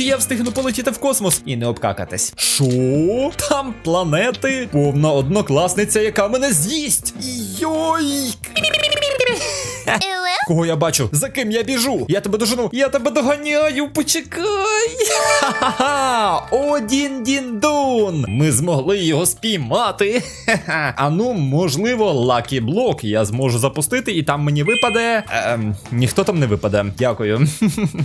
чи я встигну полетіти в космос і не обкакатись. Шо? Там планети? Повна однокласниця, яка мене з'їсть. Йой! Кого я бачу? За ким я біжу? Я тебе дожену, я тебе доганяю, почекай. Ха-ха-ха! Один дін-дун! Ми змогли його спіймати. Ха-ха. А ну, можливо, лакі блок я зможу запустити, і там мені випаде. Ем, ніхто там не випаде. Дякую.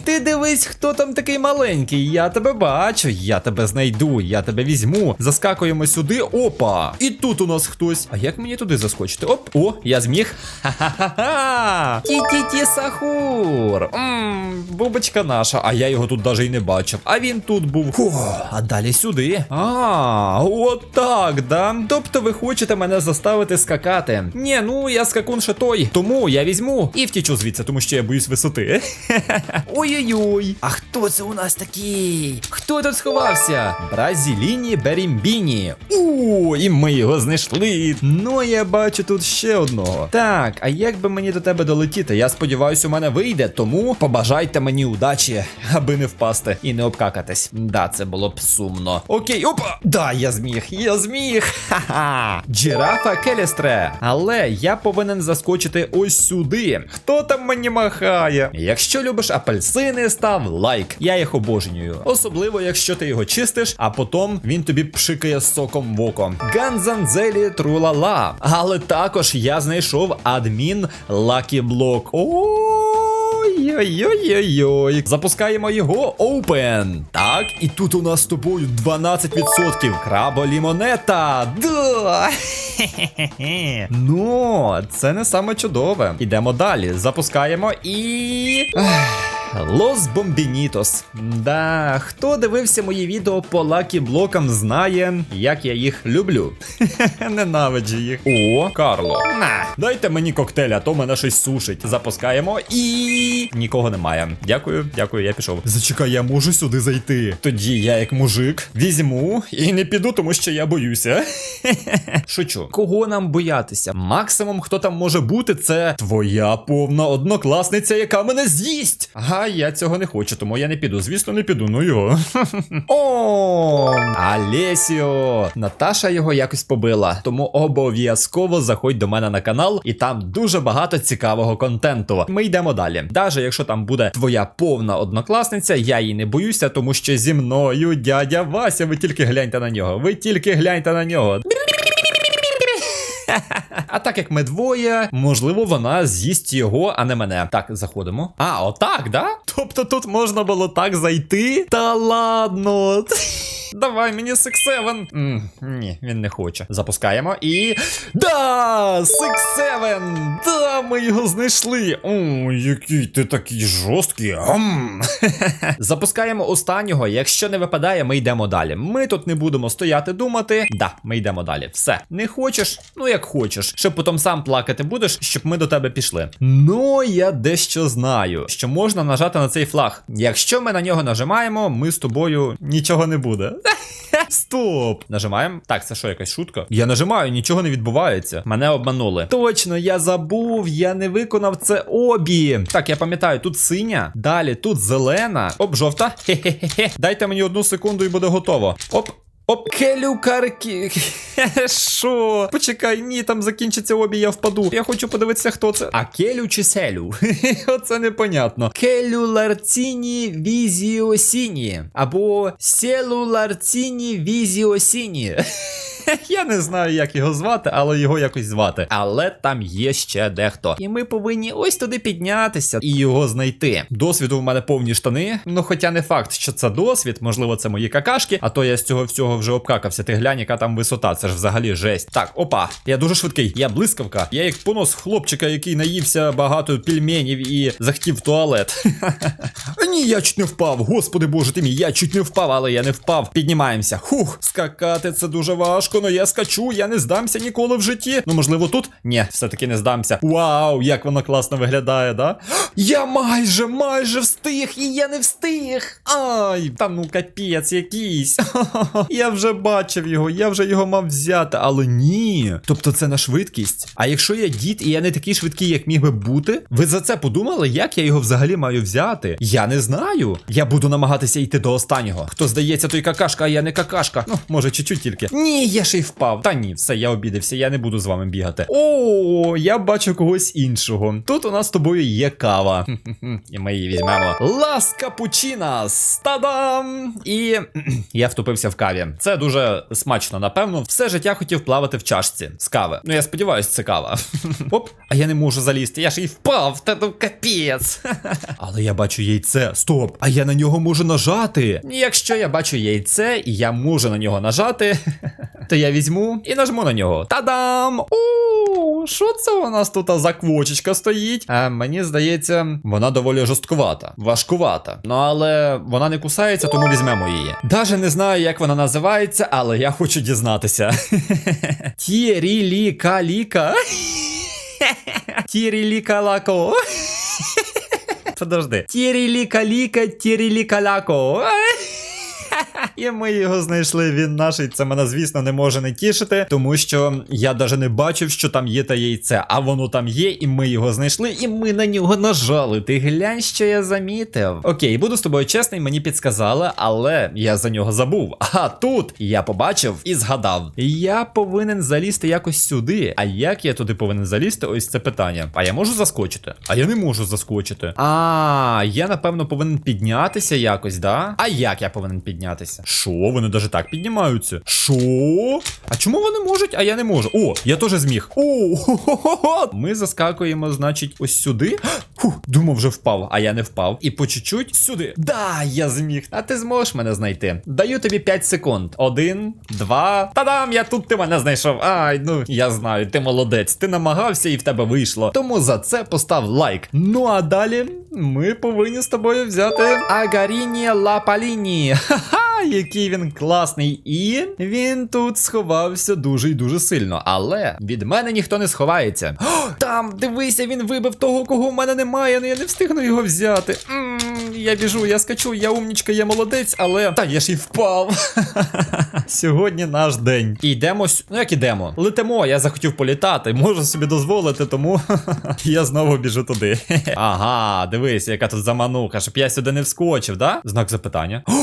Ти дивись, хто там такий маленький. Я тебе бачу, я тебе знайду, я тебе візьму. Заскакуємо сюди. Опа! І тут у нас хтось. А як мені туди заскочити? Оп, о, я зміг. Ха-ха-ха! Ті-ті-ті сахур. Мм, бубочка наша, а я його тут даже й не бачив. А він тут був. Фу, а далі сюди. А, от так, да? Тобто ви хочете мене заставити скакати? Ні, ну я скакун ще той. Тому я візьму і втічу звідси, тому що я боюсь висоти. Ой-ой-ой. А хто це у нас такий? Хто тут сховався? Бразіліні Берімбіні. У, і ми його знайшли. Ну, я бачу тут ще одного. Так, а як би мені до тебе долетіти? Я сподіваюся, у мене вийде, тому побажайте мені удачі, аби не впасти і не обкакатись. Да, це було б сумно. Окей, опа! Да, я зміг, я зміг. Ха-ха. Джирафа Келестре. Але я повинен заскочити ось сюди. Хто там мені махає? Якщо любиш апельсини, став лайк. Я їх обожнюю. Особливо, якщо ти його чистиш, а потім він тобі пшикає соком в око. Ганзанзелі трулала. Але також я знайшов адмін Лакі Блок. Ой-ой-ой-ой-ой. Запускаємо його Open. Так, і тут у нас з тобою 12%. Краба лімонета. Да. Ну, це не саме чудове. Ідемо далі. Запускаємо і. Лос Бомбінітос. Да, хто дивився мої відео по лакі блокам, знає, як я їх люблю. Ненавиджу їх. О, Карло. На, дайте мені коктейль, а то мене щось сушить. Запускаємо і. Нікого немає. Дякую, дякую, я пішов. Зачекай, я можу сюди зайти. Тоді я, як мужик, візьму і не піду, тому що я боюся. Шучу. Кого нам боятися? Максимум, хто там може бути, це твоя повна однокласниця, яка мене з'їсть. Ага, я цього не хочу, тому я не піду. Звісно, не піду. Ну його. О, Алесіо. Наташа його якось побила. Тому обов'язково заходь до мене на канал, і там дуже багато цікавого контенту. Ми йдемо далі. Даже якщо там буде твоя повна однокласниця, я її не боюся, тому що зі мною дядя Вася. Ви тільки гляньте на нього. Ви тільки гляньте на нього. А так як ми двоє, можливо, вона з'їсть його, а не мене. Так, заходимо. А, отак, да? Тобто тут можна було так зайти? Та ладно. Давай мені. М, Ні, він не хоче. Запускаємо і. Да! Seven! Да, ми його знайшли. О, який ти такий жорсткий. Запускаємо останнього. Якщо не випадає, ми йдемо далі. Ми тут не будемо стояти думати. Да, ми йдемо далі. Все. Не хочеш? Ну як хочеш. Щоб потім сам плакати будеш, щоб ми до тебе пішли. Ну, я дещо знаю, що можна нажати на цей флаг. Якщо ми на нього нажимаємо, ми з тобою нічого не буде. Стоп! Нажимаємо. Так, це що, якась шутка? Я нажимаю, нічого не відбувається. Мене обманули. Точно, я забув, я не виконав це обі. Так, я пам'ятаю, тут синя. Далі тут зелена. Оп, жовта. Хе-хе-хе. Дайте мені одну секунду і буде готово. Оп. Оп, келюкарки. Що? Почекай, ні, там закінчиться обі, я впаду. Я хочу подивитися, хто це. А келю чи селю? Оце непонятно. Келюларціні візіосіні. Або селуларціні візіосіні. Я не знаю, як його звати, але його якось звати. Але там є ще дехто. І ми повинні ось туди піднятися і його знайти. Досвіду в мене повні штани. Ну, хоча не факт, що це досвід, можливо, це мої какашки, а то я з цього всього вже обкакався. Ти глянь, яка там висота. Це ж взагалі жесть. Так, опа, я дуже швидкий. Я блискавка. Я як понос хлопчика, який наївся багато пельменів і захотів туалет. Ні, я чуть не впав. Господи боже ти мій, я чуть не впав, але я не впав. Піднімаємося. Хух, скакати це дуже важко. Але я скачу, я не здамся ніколи в житті. Ну, можливо, тут? Ні, все-таки не здамся. Вау, як воно класно виглядає, да? Я майже, майже встиг, і я не встиг. Ай, там ну капець якийсь. Я вже бачив його, я вже його мав взяти, але ні. Тобто це на швидкість. А якщо я дід і я не такий швидкий, як міг би бути, ви за це подумали, як я його взагалі маю взяти? Я не знаю. Я буду намагатися йти до останнього. Хто здається, той какашка, а я не какашка. Ну, може, чуть-чуть тільки. Ні, я ще й впав. Та ні, все, я обідався, я не буду з вами бігати. О, я бачу когось іншого. Тут у нас з тобою є кава. І ми її візьмемо. Лас капучинас! Та-дам! І я втопився в каві. Це дуже смачно, напевно. Все життя хотів плавати в чашці з кави. Ну я сподіваюся, це кава. Оп, а я не можу залізти. Я ж і впав, та ну капець. Але я бачу яйце. Стоп! А я на нього можу нажати. Якщо я бачу яйце і я можу на нього нажати, то я візьму і нажму на нього. Та-дам! О, що це у нас тут за квочечка стоїть? А, мені здається, вона доволі жорсткувата, важкувата. Ну але вона не кусається, тому візьмемо її. Даже не знаю, як вона називається, але я хочу дізнатися. Тірілікаліка. Тірілікалако. Подожди. Тірілікаліка, тірілікаляко. І ми його знайшли. Він наший. Це мене, звісно, не може не тішити, тому що я навіть не бачив, що там є те яйце. А воно там є, і ми його знайшли, і ми на нього нажали. Ти глянь, що я замітив. Окей, буду з тобою чесний, мені підсказали, але я за нього забув. А тут я побачив і згадав. Я повинен залізти якось сюди. А як я туди повинен залізти? Ось це питання. А я можу заскочити? А я не можу заскочити. А, я напевно повинен піднятися якось, да? А як я повинен піднятися? Що? Вони навіть так піднімаються. Що? А чому вони можуть, а я не можу? О, я теж зміг. О. Ми заскакуємо, значить, ось сюди. Фух, думав, вже впав, а я не впав. І по чуть-чуть сюди. Да, я зміг. А ти зможеш мене знайти. Даю тобі 5 секунд. Один, два. Та-дам, я тут ти мене знайшов. Ай, ну я знаю, ти молодець. Ти намагався і в тебе вийшло. Тому за це постав лайк. Ну а далі ми повинні з тобою взяти Агаріні Лапаліні. Ха-ха! Який він класний, і він тут сховався дуже і дуже сильно. Але від мене ніхто не сховається. О, там, дивися, він вибив того, кого в мене немає, але я не встигну його взяти. м я біжу, я скачу, я умнічка, я молодець, але. Та я ж і впав. Сьогодні наш день. І йдемо. с- Ну як ідемо? Летимо, я захотів політати, можу собі дозволити, тому я знову біжу туди. ага, дивись, яка тут замануха, щоб я сюди не вскочив, да? Знак запитання.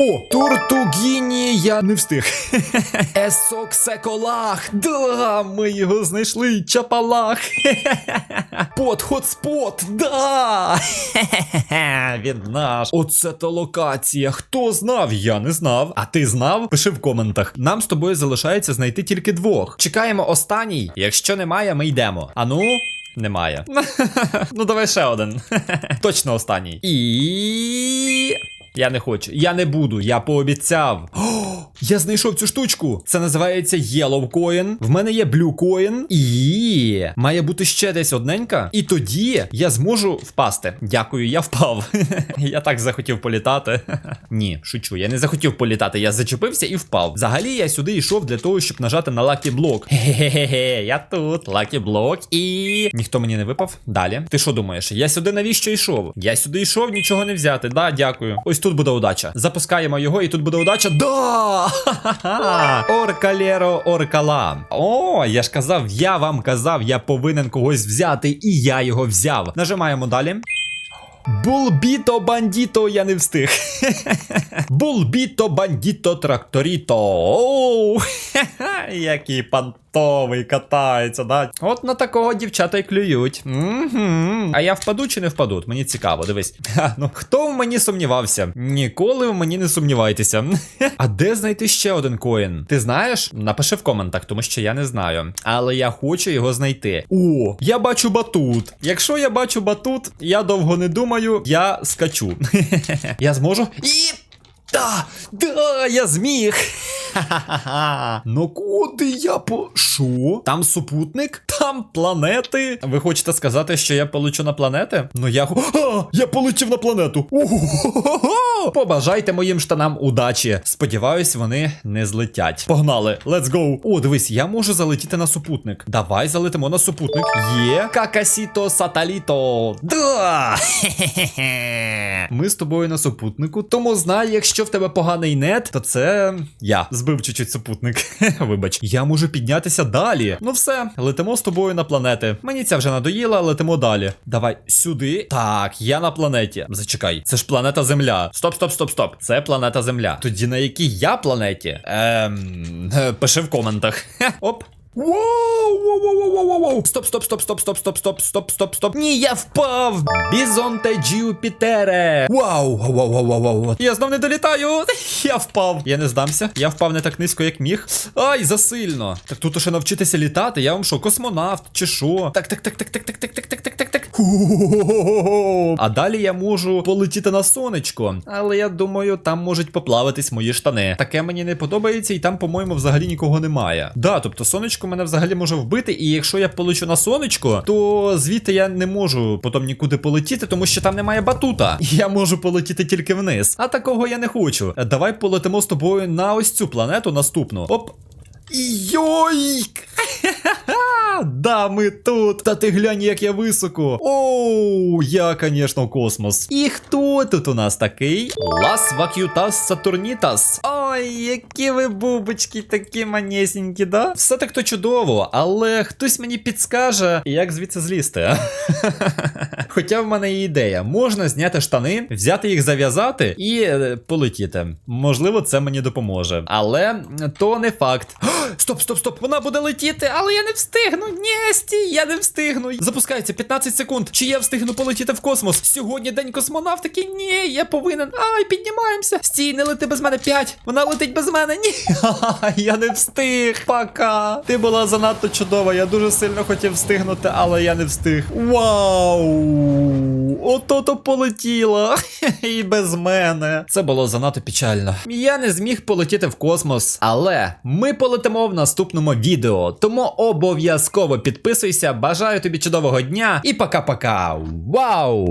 О, Тортугіні, я не встиг. Есоксеколах. Да, ми його знайшли. Чапалах. Под хотспот. Да. Він наш. Оце та локація. Хто знав? Я не знав. А ти знав? Пиши в коментах. Нам з тобою залишається знайти тільки двох. Чекаємо останній. Якщо немає, ми йдемо. А ну. Немає. ну давай ще один. Точно останній. І. Я не хочу. Я не буду, я пообіцяв. О, я знайшов цю штучку. Це називається Yellow Coin. В мене є Blue Coin. І має бути ще десь одненька. І тоді я зможу впасти. Дякую, я впав. я так захотів політати. Ні, шучу, я не захотів політати. Я зачепився і впав. Взагалі я сюди йшов для того, щоб нажати на Lucky Block. Хе-хе-хе, я тут. Lucky Block і. Ніхто мені не випав. Далі. Ти що думаєш? Я сюди навіщо йшов? Я сюди йшов, нічого не взяти. Да, дякую. Ось тут буде удача. Запускаємо його, і тут буде удача. Да! Ха-ха-ха! Оркала. О, я ж казав, я вам казав, я повинен когось взяти, і я його взяв. Нажимаємо далі. Булбіто бандіто, я не встиг. Булбіто бандіто тракторіто. Оу, який пантовий катається, да? От на такого дівчата й клюють. Угу. А я впаду чи не впаду? Мені цікаво, дивись. Ха, ну хто в мені сумнівався? Ніколи в мені не сумнівайтеся. а де знайти ще один коін? Ти знаєш? Напиши в коментах, тому що я не знаю. Але я хочу його знайти. О, я бачу батут. Якщо я бачу батут, я довго не думаю, я скачу. я зможу. І. Да, да, я зміг. Ха-ха-ха. Ну куди я по. Шо? Там супутник? Там планети? Ви хочете сказати, що я полечу на планети? Ну я. А, я полетів на планету. Ого-го-го-го! Побажайте моїм штанам удачі. Сподіваюсь, вони не злетять. Погнали, let's go. О, дивись, я можу залетіти на супутник. Давай залетимо на супутник. Є. Какасіто саталіто. Да! Ми з тобою на супутнику, тому знай, якщо в тебе поганий нет, то це я збив чуть-чуть супутник. Вибач, я можу піднятися далі. Ну все, летимо з тобою на планети. Мені ця вже надоїла, летимо далі. Давай сюди. Так, я на планеті. Зачекай, це ж планета Земля. Стоп, стоп, стоп, стоп. Це планета Земля. Тоді на якій я планеті? Ем, пиши в коментах. Оп. Воу, воу, воу, воу, воу, воу. Стоп, стоп, стоп, стоп, стоп, стоп, стоп, стоп, стоп, стоп. Ні, я впав. Бізонте Джупітере. Вау, вау, вау, вау, вау. Я знов не долітаю. Я впав. Я не здамся. Я впав не так низько, як міг. Ай, засильно. Так тут ще навчитися літати. Я вам що, космонавт чи що? Так, так, так, так, так, так, так, так, так, так, так, так. А далі я можу полетіти на сонечко. Але я думаю, там можуть поплавитись мої штани. Таке мені не подобається, і там, по-моєму, взагалі нікого немає. Да, тобто сонечко мене взагалі може вбити, і якщо я полечу на сонечко, то звідти я не можу потім нікуди полетіти, тому що там немає батута. Я можу полетіти тільки вниз. А такого я не хочу. Давай полетимо з тобою на ось цю планету наступну. Оп. Йойк! Да, ми тут. Та ти глянь, як я високо. Оу, я, конечно, космос. І хто тут у нас такий? Лас Вакютас Сатурнітас. Ой, які ви бубочки, такі манесенькі, да? Все так то чудово, але хтось мені підскаже, як звідси злізти. Хоча в мене є ідея: можна зняти штани, взяти їх зав'язати і е, полетіти. Можливо, це мені допоможе. Але то не факт. Стоп, стоп, стоп, вона буде летіти, але я не встигну. Ні, стій, я не встигну. Запускається 15 секунд. Чи я встигну полетіти в космос? Сьогодні день космонавтики. Ні, я повинен. Ай, піднімаємося. Стій, не лети без мене 5. Вона летить без мене. Ні. Я не встиг. Пока. Ти була занадто чудова. Я дуже сильно хотів встигнути, але я не встиг. Вау! Ото-то полетіла. І без мене. Це було занадто печально. Я не зміг полетіти в космос, але ми полетимо в наступному відео. Тому обов'язково підписуйся. Бажаю тобі чудового дня і пока-пока. Вау!